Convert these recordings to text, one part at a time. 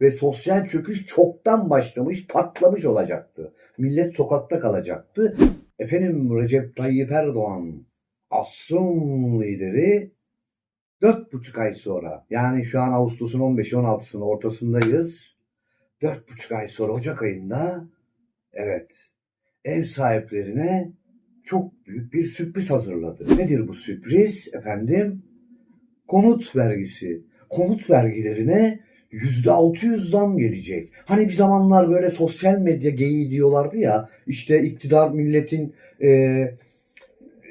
ve sosyal çöküş çoktan başlamış, patlamış olacaktı. Millet sokakta kalacaktı. Efendim Recep Tayyip Erdoğan asrın lideri dört buçuk ay sonra yani şu an Ağustos'un 15'i 16'sının ortasındayız. Dört buçuk ay sonra Ocak ayında evet ev sahiplerine çok büyük bir sürpriz hazırladı. Nedir bu sürpriz efendim? Konut vergisi. Konut vergilerine 600 zam gelecek. Hani bir zamanlar böyle sosyal medya geyiği diyorlardı ya işte iktidar milletin e,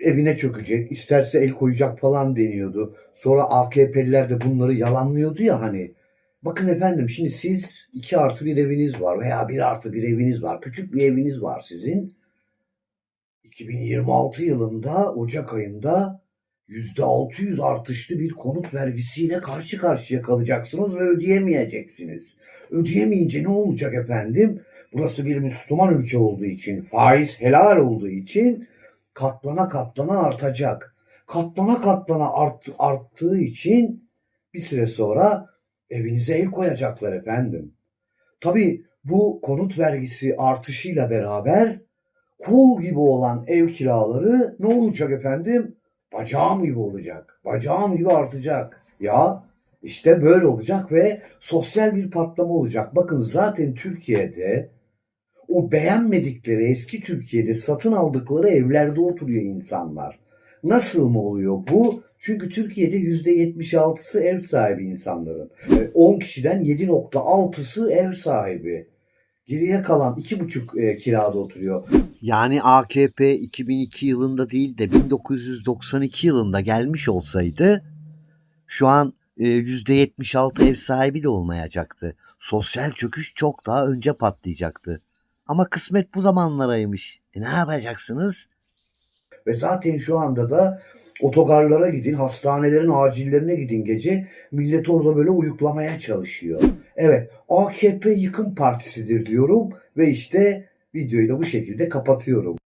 evine çökecek, isterse el koyacak falan deniyordu. Sonra AKP'liler de bunları yalanlıyordu ya hani. Bakın efendim şimdi siz 2 artı bir eviniz var veya 1 artı bir eviniz var. Küçük bir eviniz var sizin. 2026 yılında Ocak ayında %600 artışlı bir konut vergisiyle karşı karşıya kalacaksınız ve ödeyemeyeceksiniz. Ödeyemeyince ne olacak efendim? Burası bir Müslüman ülke olduğu için, faiz helal olduğu için katlana katlana artacak. Katlana katlana art, arttığı için bir süre sonra evinize el koyacaklar efendim. Tabii bu konut vergisi artışıyla beraber kol gibi olan ev kiraları ne olacak efendim? Bacağım gibi olacak. Bacağım gibi artacak. Ya işte böyle olacak ve sosyal bir patlama olacak. Bakın zaten Türkiye'de o beğenmedikleri eski Türkiye'de satın aldıkları evlerde oturuyor insanlar. Nasıl mı oluyor bu? Çünkü Türkiye'de %76'sı ev sahibi insanların. E, 10 kişiden 7.6'sı ev sahibi. Geriye kalan 2,5 e, kirada oturuyor. Yani AKP 2002 yılında değil de 1992 yılında gelmiş olsaydı şu an e, %76 ev sahibi de olmayacaktı. Sosyal çöküş çok daha önce patlayacaktı. Ama kısmet bu zamanlaraymış. E ne yapacaksınız? Ve zaten şu anda da otogarlara gidin, hastanelerin acillerine gidin gece. Millet orada böyle uyuklamaya çalışıyor. Evet, AKP yıkım partisidir diyorum ve işte videoyu da bu şekilde kapatıyorum.